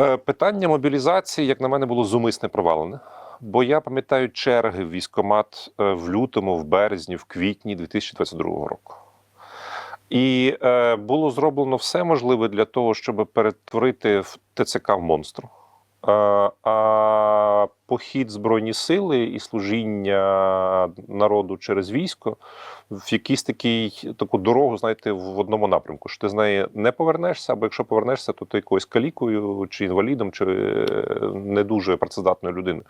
Е, Питання мобілізації, як на мене, було зумисне провалене. Бо я пам'ятаю черги в військкомат е, в лютому, в березні, в квітні 2022 року. І е, було зроблено все можливе для того, щоб перетворити ТЦК в монстру. Е, а похід Збройні сили і служіння народу через військо в якийсь такий таку дорогу, знаєте, в одному напрямку. Що ти з неї не повернешся, або якщо повернешся, то ти якоюсь калікою чи інвалідом, чи е, не дуже працездатною людиною.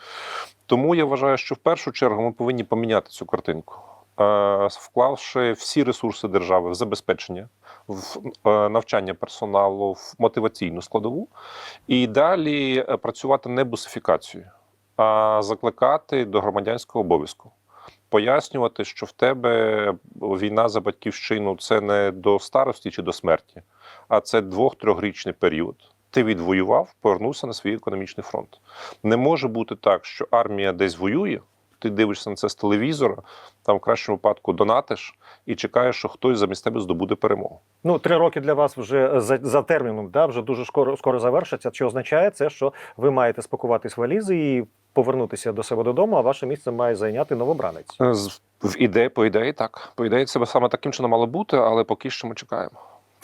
Тому я вважаю, що в першу чергу ми повинні поміняти цю картинку, е, вклавши всі ресурси держави в забезпечення, в е, навчання персоналу, в мотиваційну складову, і далі працювати не бусифікацією, закликати до громадянського обов'язку. Пояснювати, що в тебе війна за батьківщину це не до старості чи до смерті, а це двох-трьохрічний період. Ти відвоював, повернувся на свій економічний фронт. Не може бути так, що армія десь воює, ти дивишся на це з телевізора, там в кращому випадку донатиш і чекаєш, що хтось замість тебе здобуде перемогу. Ну, три роки для вас вже за, за терміном, да, вже дуже скоро скоро завершаться. Що означає це, що ви маєте спакуватись валізи і повернутися до себе додому, а ваше місце має зайняти новобранець. Е, з- В ідеї, по ідеї, так. По ідеї, це саме таким чином мало бути, але поки що ми чекаємо.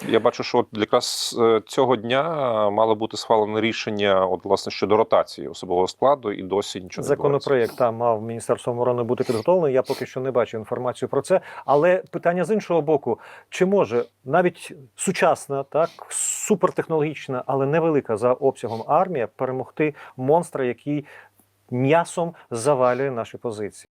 Я бачу, що от якраз е, цього дня мало бути схвалене рішення, от власне щодо ротації особового складу, і досі нічого. Законопроєкт там мав Міністерство оборони бути підготовлений. Я поки що не бачу інформацію про це. Але питання з іншого боку: чи може навіть сучасна, так супертехнологічна, але невелика за обсягом армія перемогти монстра, який м'ясом завалює наші позиції?